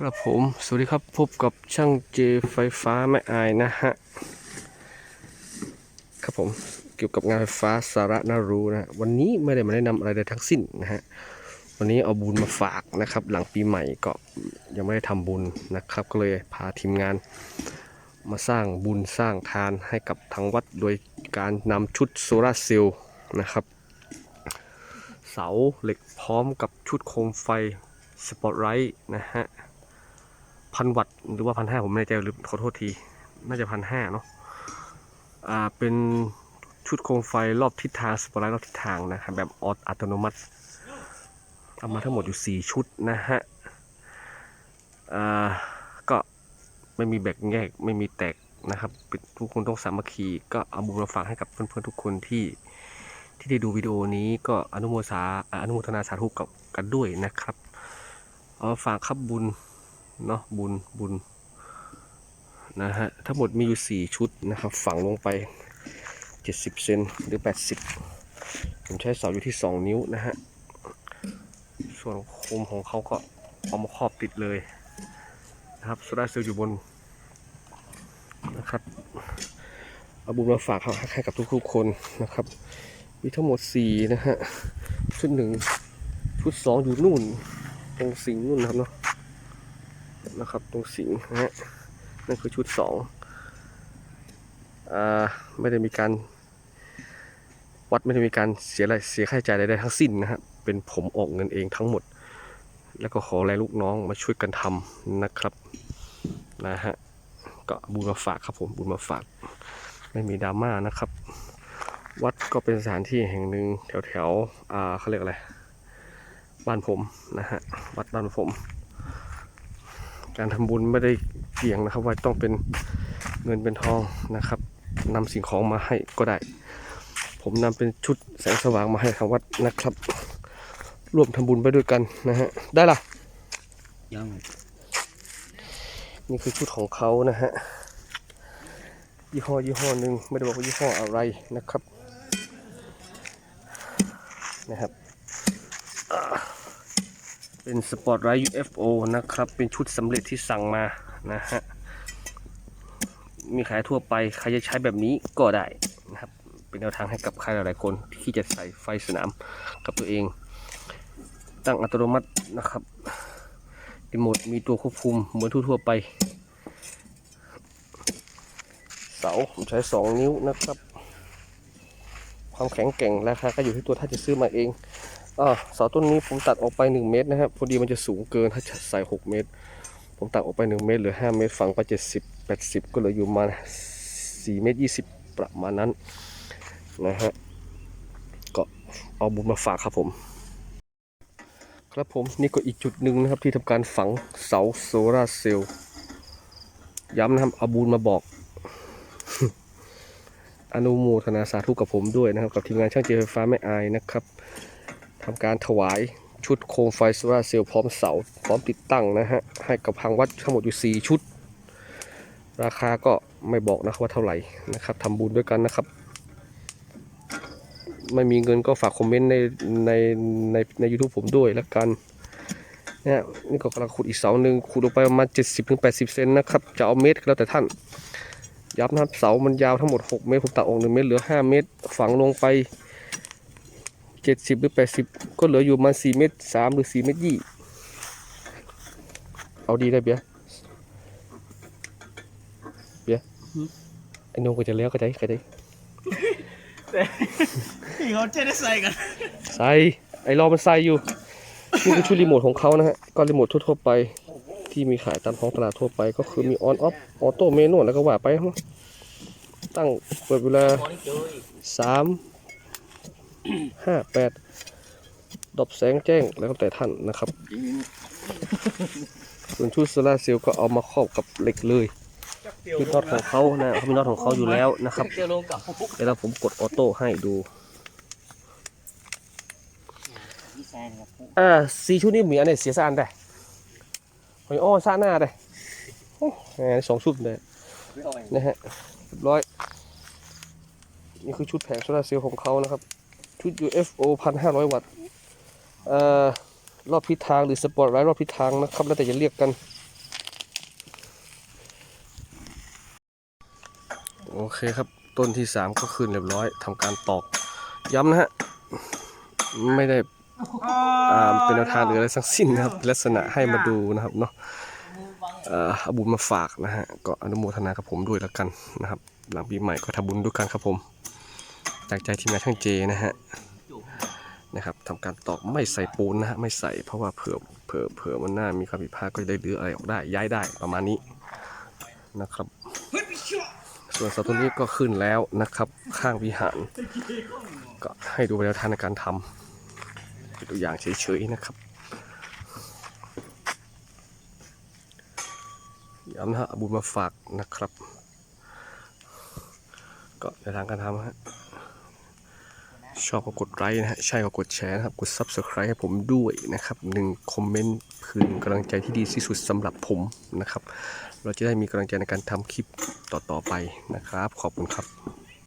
ครับผม สวัสดีครับพบกับช่างเจไฟฟ้าแม่อายนะฮะ ครับผมเกี่ยวกับงานไฟฟ้าสาระน่ารู้นะฮะวันนี้ไม่ได้มาแนะนำอะไรใดทั้งสิ้นนะฮะ วันนี้เอาบุญมาฝากนะครับ หลังปีใหม่ก็ยังไม่ได้ทำบุญนะครับ ก็เลยพาทีมงาน มาสร้างบุญสร้างทานให้กับทางวัดโดยการนำชุดโซลาร์เซลล์นะครับเสาเหล็กพร้อมกับชุดโคมไฟสปอตไลท์นะฮะ พันวัตต์หรือว่าพันห้าผมไม่แน่ใจหรือขอโทษที น่าจะพันห้าเนาะอ่าเป็นชุดโคมไฟรอบทิศทางสปอตไลท์รอบทิศทางนะครับแบบออตอัตโนมัติเอามาทั้งหมดอยู่ 4 ชุดนะฮะอ่าก็ไม่มีแบ่งแยกไม่มีแตกนะครับทุกคนต้องสามัคคีก็เอาบุญมาฝากให้กับเพื่อนๆทุกคนที่ที่ได้ดูวิดีโอนี้ก็อนุโมทนาอนุโมทนาสาธุกับกันด้วยนะครับ เอามาฝากครับบุญ เนาะบุญบุญนะฮะทั้งหมดมีอยู่ 4 ชุดนะครับ ฝังลงไป 70 เซนหรือ 80 ผมใช้เสาอยู่ที่ 2 นิ้วนะฮะ ส่วนโคมของเขาก็เอามาครอบติดเลยนะครับโซลาเซลล์อยู่บนนะครับเอาบุญมาฝากให้กับทุกๆคนนะครับ มีทั้งหมด 4 นะฮะ ชุดหนึ่งชุด 2 อยู่นู่น ตรงสิงนู่นนะครับเนาะ นะครับ ตรงสิงนะฮะนั่นคือชุดสองอ่าไม่ได้มีการ วัดไม่ได้มีการเสียอะไรเสียค่าใช้จ่ายใดๆทั้งสิ้นนะฮะเป็นผมออกเงินเองทั้งหมด แล้วก็ขอแรงลูกน้องมาช่วยกันทำนะครับนะฮะก็บุญมาฝากครับผมบุญมาฝาก ไม่มีดราม่านะครับ วัดก็เป็นสถานที่แห่งหนึ่งแถวๆอ่าเขาเรียกอะไรบ้านผมนะฮะวัดบ้านผม การทำบุญไม่ได้เกี่ยงนะครับ ว่าต้องเป็นเงินเป็นทองนะครับนำสิ่งของมาให้ก็ได้ ผมนำเป็นชุดแสงสว่างมาให้ทางวัดนะครับ ร่วมทำบุญไปด้วยกันนะฮะได้ละยังนี่คือชุดของเขานะฮะยี่ห้อยี่ห้อหนึ่งไม่ได้บอกว่ายี่ห้ออะไรนะครับนะครับอ่า เป็นสปอร์ตไ t ท์ UFO นะครับ เป็นชุดสำเร็จที่สั่งมานะฮะ มีขายทั่วไป ใครจะใช้แบบนี้ก็ได้นะครับ เป็นแนวทางให้กับใครหลายๆคนที่จะใส่ไฟสนามกับตัวเอง ตั้งอัตโนมัตินะครับรีโมทมีตัวควบคุมเหมือนทั่วๆไป เสาผมใช้ 2 นิ้วนะครับ ความแข็งแกร่งราคาก็อยู่ที่ตัวถ้าจะซื้อมาเอง อ่าเสาต้นนี้ผมตัดออกไป 1 เมตรนะครับพอดีมันจะสูงเกินถ้าจะใส่ 6 เมตร ผมตัดออกไป 1 เมตรเหลือ 5 เมตรฝังไป 70 80 ก็เหลืออยู่มา4เมตร 20 ประมาณนั้นนะฮะก็เอาบุญมาฝากครับผม ครับผมนี่ก็อีกจุดหนึ่งนะครับที่ทำการฝังเสาโซลาร์เซลล์ย้ำนะครับเอาบูนมาบอกอนุโมทนาสาธุกับผมด้วยนะครับ กับทีมงานช่างเจไฟฟ้าแม่อายนะครับ ทำการถวายชุดโคมไฟโซลาเซลล์พร้อมเสา พร้อมติดตั้งนะฮะ ให้กับทางวัดทั้งหมดอยู่ 4 ชุด ราคาก็ไม่บอกนะครับว่าเท่าไหร่นะครับทำบุญด้วยกันนะครับ ไม่มีเงินก็ฝากคอมเมนต์ในในในใน YouTube ผมด้วยแล้วกันเนี่ยนี่ก็กำลังขุดอีกเสาหนึ่งขุดลงไปประมาณ 70ถึง80 เซนนะครับ จะเอาเมตรก็แล้วแต่ท่านย้ำนะครับเสามันยาวทั้งหมด 6 เมตร ผมตัดออก1เมตรเหลือ 5 เมตร ฝังลงไป 70หรือ80ก็เหลืออยู่ประมาณ4เมตร3หรือ4เมตรยี่เอาดีได้เบียร์เบียร์ไอ้นงก็จะแล้วก็ได้ก็ได้พี่เขาจะได้ใส่กันใส่ไอ้รอมันใส่อยู่นี่คือชุดรีโมทของเขานะฮะก็รีโมททั่วๆไปที่มีขายตามท้องตลาดทั่วไป ก็คือมีออนออฟออโต้เมนูแล้วก็ว่าไปฮะตั้งเปิดเวลาสาม ห้าแปดดอบแสงแจ้งแล้วแต่ท่านนะครับ ส่วนชุดโซลาเซลล์ก็เอามาครอบกับเหล็กเลยคือน็อตของเขานะเขามีน็อตของเขาอยู่แล้วนะครับเวลาผมกดออโต้ให้ดูอ่าสีชุดนี้มีอันไหนเสียสกอันได้หอยอ้อซาหน้าได้สองชุดเลยนะฮะเรียบร้อย นี่คือชุดแผงโซลาเซลล์ของเขานะครับ ชุด UFO 1,500 วัตต์รอบพิทางหรือสปอร์ตไลท์รอบพิทางนะครับ แล้วแต่จะเรียกกัน โอเคครับ ต้นที่ 3 ก็ขึ้นเรียบร้อยทำการตอก ย้ำนะฮะ ไม่ได้เป็นแนวทางหรืออะไรสักสิ้นนะครับ ลักษณะให้มาดูนะครับเนาะอาบุญมาฝากนะฮะ ก็อนุโมทนากับผมด้วยแล้วกันนะครับ หลังปีใหม่ก็ทำบุญด้วยกันครับผม จากใจทีมงานช่างเจนะฮะนะครับทำการตอกไม่ใส่ปูนนะฮะไม่ใส่เพราะว่าเผื่อเผื่อเผื่อมันหน้ามีความผิดพลาดก็จะได้รื้ออะไรออกได้ย้ายได้ประมาณนี้นะครับ ส่วนเสาต้นนี้ก็ขึ้นแล้วนะครับ ข้างวิหาร ก็ให้ดูแนวทางในการทำเป็นตัวอย่างเฉยๆนะครับย้ำนะฮะบุญมาฝากนะครับ ก็ในวทางการทำฮะ ชอบก็กดไลค์นะฮะ ใช่ก็กดแชร์นะครับ กด Subscribe ให้ผมด้วยนะครับหนึ่งคอมเมนต์คือหนึ่งกำลังใจที่ดีที่สุดสำหรับผมนะครับ เราจะได้มีกำลังใจในการทำคลิปต่อๆไปนะครับ ขอบคุณครับ